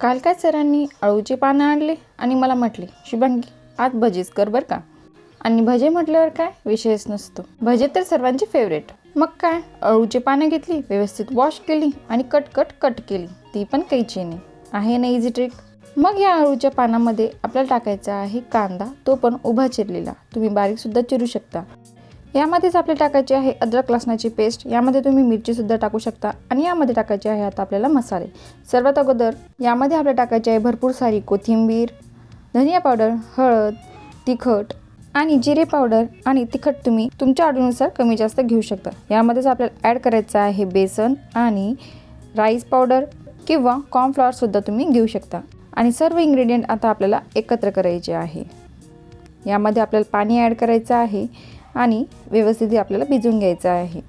काल काय सरांनी अळूची पानं आणले आणि मला म्हटले शुभांगी आज भजीच कर बरं का? आणि भजे म्हटल्यावर काय? विषयच नसतो. भजे तर सर्वांची फेवरेट मग काय? अळूची पानं घेतली व्यवस्थित वॉश केली आणि कट कट कट केली. ती पण कैची नाही. आहे ना इझी ट्रिक मग या अळूच्या पानामध्ये आपल्याला टाकायचा आहे कांदा. तो पण उभा चिरलेला. तुम्ही बारीकसुद्धा चिरू शकता. यामध्येच आपले टाकायचे आहे अद्रक लसणाची पेस्ट. यामध्ये तुम्ही मिरचीसुद्धा टाकू शकता. आणि यामध्ये टाकायचे आहे आता आपल्याला मसाले. सर्वात अगोदर यामध्ये आपल्याला टाकायचे आहे भरपूर सारी कोथिंबीर धनिया पावडर हळद तिखट आणि जिरे पावडर आणि तिखट तुम्ही तुमच्या आवडीनुसार कमी जास्त घेऊ शकता. यामध्येच आपल्याला ॲड करायचं आहे बेसन आणि राईस पावडर किंवा कॉर्नफ्लॉवरसुद्धा तुम्ही घेऊ शकता. आणि सर्व इंग्रेडियंट आता आपल्याला एकत्र करायचे आहे. यामध्ये आपल्याला पाणी ॲड करायचं आहे. आणि व्यवस्थित आपल्याला भिजवून घ्यायचं आहे.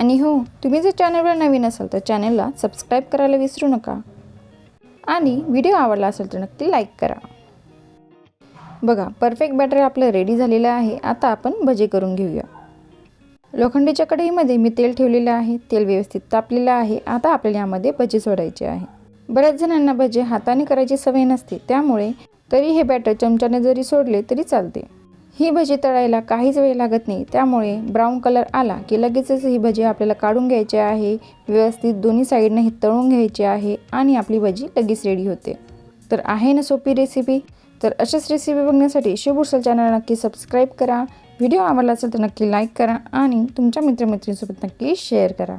आणि हो तुम्ही जर चॅनलवर नवीन असाल तर चॅनलला सबस्क्राईब करायला विसरू नका. आणि व्हिडिओ आवडला असेल तर नक्की लाईक करा. बघा परफेक्ट बॅटर आपलं रेडी झालेलं आहे. आता आपण भजे करून घेऊया. लोखंडीच्या कढईमध्ये मी तेल ठेवलेलं आहे. तेल व्यवस्थित तापलेलं आहे. आता आपल्याला यामध्ये भजे सोडायचे आहे. बऱ्याच जणांना भजे हाताने करायची सवय नसते. त्यामुळे तरी हे बॅटर चमच्याने जरी सोडले तरी चालते. ही भजी तळायला काहीच वेळ लागत नाही. त्यामुळे ब्राऊन कलर आला की लगेचच ही भजी आपल्याला काढून घ्यायची आहे. व्यवस्थित दोन्ही साईडनं ही तळून घ्यायची आहे आणि आपली भजी लगेच रेडी होते. तर आहे ना सोपी रेसिपी तर अशाच रेसिपी बघण्यासाठी शिवभूषल चॅनल नक्की सबस्क्राईब करा. व्हिडिओ आवडला असेल तर नक्की लाईक करा आणि तुमच्या मित्रमैत्रिणीसोबत नक्की शेअर करा.